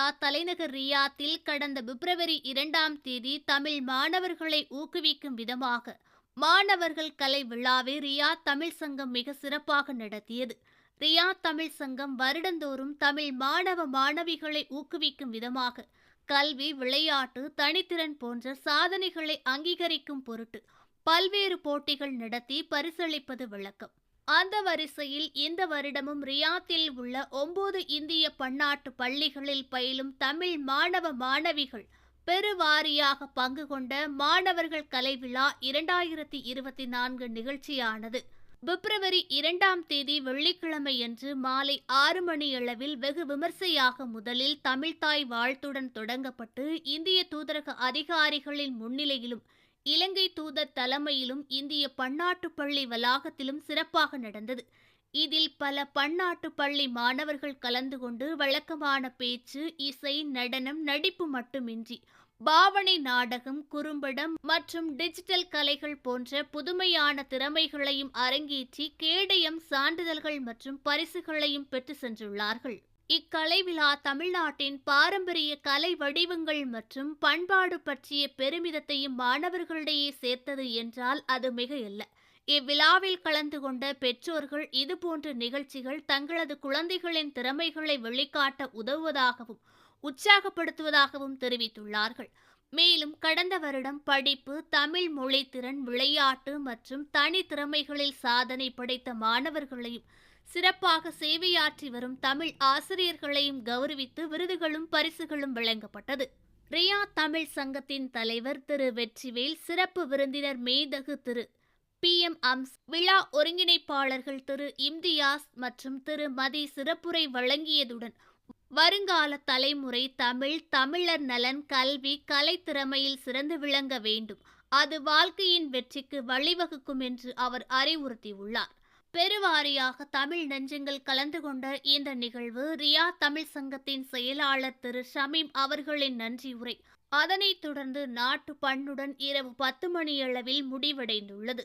தலைநகர் ரியாத்தில் கடந்த பிப்ரவரி இரண்டாம் தேதி தமிழ் மாணவர்களை ஊக்குவிக்கும் விதமாக மாணவர்கள் கலை விழாவை ரியா தமிழ் சங்கம் மிக சிறப்பாக நடத்தியது. ரியா தமிழ் சங்கம் வருடந்தோறும் தமிழ் மாணவ மாணவிகளை ஊக்குவிக்கும் விதமாக கல்வி விளையாட்டு தனித்திறன் போன்ற சாதனைகளை அங்கீகரிக்கும் பொருட்டு பல்வேறு போட்டிகள் நடத்தி பரிசளிப்பது வழக்கம். அந்த வரிசையில் இந்த வருடமும் ரியாத்தில் உள்ள ஒன்பது இந்திய பன்னாட்டு பள்ளிகளில் பயிலும் தமிழ் மாணவ மாணவிகள் பெருவாரியாக பங்கு கொண்ட மாணவர்கள் கலை விழா இரண்டாயிரத்தி இருபத்தி நான்கு நிகழ்ச்சியானது. பிப்ரவரி இரண்டாம் தேதி வெள்ளிக்கிழமையன்று மாலை ஆறு மணியளவில் வெகு விமர்சையாக முதலில் தமிழ்தாய் வாழ்த்துடன் தொடங்கப்பட்டு இந்திய தூதரக அதிகாரிகளின் முன்னிலையிலும் இலங்கை தூதர் தலைமையிலும் இந்திய பன்னாட்டு பள்ளி வளாகத்திலும் சிறப்பாக நடந்தது. இதில் பல பன்னாட்டு பள்ளி மாணவர்கள் கலந்து கொண்டு வழக்கமான பேச்சு இசை நடனம் நடிப்பு மட்டுமின்றி பாவனை நாடகம் குறும்படம் மற்றும் டிஜிட்டல் கலைகள் போன்ற புதுமையான திறமைகளையும் அரங்கேற்றி கேடயம் சான்றிதழ்கள் மற்றும் பரிசுகளையும் பெற்று சென்றுள்ளார்கள். இக்கலை விழா தமிழ்நாட்டின் பாரம்பரிய கலை வடிவங்கள் மற்றும் பண்பாடு பற்றிய பெருமிதத்தையும் மாணவர்களிடையே சேர்த்தது என்றால் அது மிகையல்ல. இவ்விழாவில் கலந்து கொண்ட பெற்றோர்கள் இதுபோன்ற நிகழ்ச்சிகள் தங்களது குழந்தைகளின் திறமைகளை வெளிக்காட்ட உதவுவதாகவும் உற்சாகப்படுத்துவதாகவும் தெரிவித்துள்ளார்கள். மேலும் கடந்த வருடம் படிப்பு தமிழ் மொழித்திறன் விளையாட்டு மற்றும் தனித்திறமைகளில் சாதனை படைத்த மாணவர்களையும் சிறப்பாக சேவையாற்றி வரும் தமிழ் ஆசிரியர்களையும் கௌரவித்து விருதுகளும் பரிசுகளும் வழங்கப்பட்டது. ரியா தமிழ் சங்கத்தின் தலைவர் திரு வெற்றிவேல் சிறப்பு விருந்தினர் மேதகு திரு பி. எம். அம்ஸ் விழா ஒருங்கிணைப்பாளர்கள் திரு இம்தியாஸ் மற்றும் திரு மதி சிறப்புரை வழங்கியதுடன் வருங்கால தலைமுறை தமிழ் தமிழர் நலன் கல்வி கலைத்திறமையில் சிறந்து விளங்க வேண்டும். அது வாழ்க்கையின் வெற்றிக்கு வழிவகுக்கும் என்று அவர் அறிவுறுத்தியுள்ளார். பெருவாரியாக தமிழ் நெஞ்சங்கள் கலந்து கொண்ட இந்த நிகழ்வு ரியா தமிழ் சங்கத்தின் செயலாளர் திரு ஷமீம் அவர்களின் நன்றி உரை. அதனைத் தொடர்ந்து நாட்டு பண்ணுடன் இரவு பத்து மணியளவில் முடிவடைந்துள்ளது.